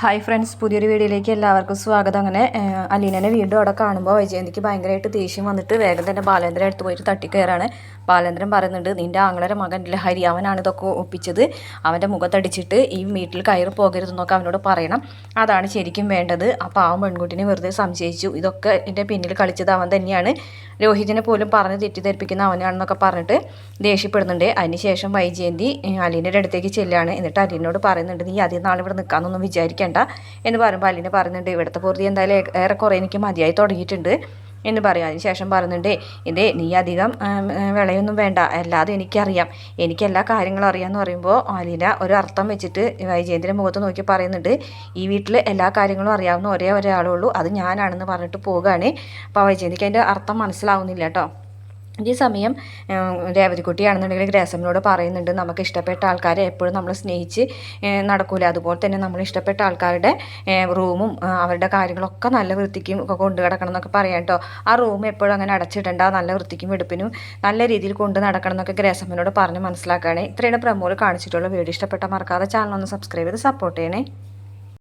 Hi friends പുതിയൊരു വീഡിയോയിലേക്ക് എല്ലാവർക്കും സ്വാഗതം. അങ്ങനെ അലീനനെ വീണ്ടും അവിടെ കാണുമ്പോൾ വൈജയന്തിക്ക് ഭയങ്കരമായിട്ട് ദേഷ്യം വന്നിട്ട് വേഗം തന്നെ ബാലേന്ദ്രൻ അടുത്ത് പോയിട്ട് തട്ടിക്കയറാണ്. ബാലേന്ദ്രൻ പറയുന്നുണ്ട് നിന്റെ ആങ്ങളുടെ മകൻ ലഹരി അവനാണ് ഇതൊക്കെ ഒപ്പിച്ചത്. അവന്റെ മുഖത്തടിച്ചിട്ട് ഈ വീട്ടിൽ കയറി പോകരുതെന്നൊക്കെ അവനോട് പറയണം. അതാണ് ശരിക്കും വേണ്ടത്. അപ്പോൾ ആ പെൺകുട്ടിനെ വെറുതെ സംശയിച്ചു. ഇതൊക്കെ എന്റെ പിന്നിൽ കളിച്ചത് അവൻ തന്നെയാണ്. രോഹിതിനെ പോലും പറഞ്ഞ് തെറ്റിദ്ധരിപ്പിക്കുന്ന അവനാണെന്നൊക്കെ പറഞ്ഞിട്ട് ദേഷ്യപ്പെടുന്നുണ്ട്. അതിനുശേഷം വൈജയന്തി അലീനയുടെ അടുത്തേക്ക് ചെല്ലുകയാണ് എന്നിട്ട് അലീനോട് പറയുന്നുണ്ട് നീ അധികം നാളിവിടെ നിൽക്കാമെന്നൊന്നും വിചാരിക്കേണ്ട എന്ന് പറയുമ്പോൾ അലീന പറയുന്നുണ്ട് ഇവിടുത്തെ പൂർത്തി എന്തായാലും ഏറെക്കുറെ എനിക്ക് മതിയായി തുടങ്ങിയിട്ടുണ്ട് എന്ന് പറയും. അതിനുശേഷം പറയുന്നുണ്ട് ഇതേ നീ അധികം വിളയൊന്നും വേണ്ട. അല്ലാതെ എനിക്കറിയാം. എനിക്ക് എല്ലാ കാര്യങ്ങളും അറിയാമെന്ന് പറയുമ്പോൾ അലീന ഒരു അർത്ഥം വെച്ചിട്ട് വൈജയന്തിന്റെ മുഖത്ത് നോക്കി പറയുന്നുണ്ട് ഈ വീട്ടിൽ എല്ലാ കാര്യങ്ങളും അറിയാവുന്ന ഒരേ ഒരാളേ ഉള്ളൂ. അത് ഞാനാണെന്ന് പറഞ്ഞിട്ട് പോവുകയാണ് അപ്പോൾ വൈജയന്തിക്ക് അതിന്റെ അർത്ഥം മനസ്സിലാവുന്നില്ല കേട്ടോ. ഈ സമയം രേവതിക്കുട്ടിയാണെന്നുണ്ടെങ്കിൽ ഗ്രേസമ്മനോട് പറയുന്നുണ്ട് നമുക്ക് ഇഷ്ടപ്പെട്ട ആൾക്കാരെ എപ്പോഴും നമ്മൾ സ്നേഹിച്ച് നടക്കൂല. അതുപോലെ തന്നെ നമ്മൾ ഇഷ്ടപ്പെട്ട ആൾക്കാരുടെ റൂമും അവരുടെ കാര്യങ്ങളൊക്കെ നല്ല വൃത്തിക്കും ഒക്കെ കൊണ്ടു കിടക്കണം എന്നൊക്കെ പറയാം കേട്ടോ ആ റൂം എപ്പോഴും അങ്ങനെ അടച്ചിടണ്ട നല്ല വൃത്തിക്കും വെടുപ്പിനും നല്ല രീതിയിൽ കൊണ്ട് നടക്കണം എന്നൊക്കെ ഗ്രേസമ്മനോട് പറഞ്ഞ് മനസ്സിലാക്കുകയാണ്. ഇത്രയാണ് പ്രമോൾ കാണിച്ചിട്ടുള്ള വീഡിയോ. ഇഷ്ടപ്പെട്ട മറക്കാതെ ചാനൽ ഒന്ന് സബ്സ്ക്രൈബ് ചെയ്ത് സപ്പോർട്ട് ചെയ്യണേ.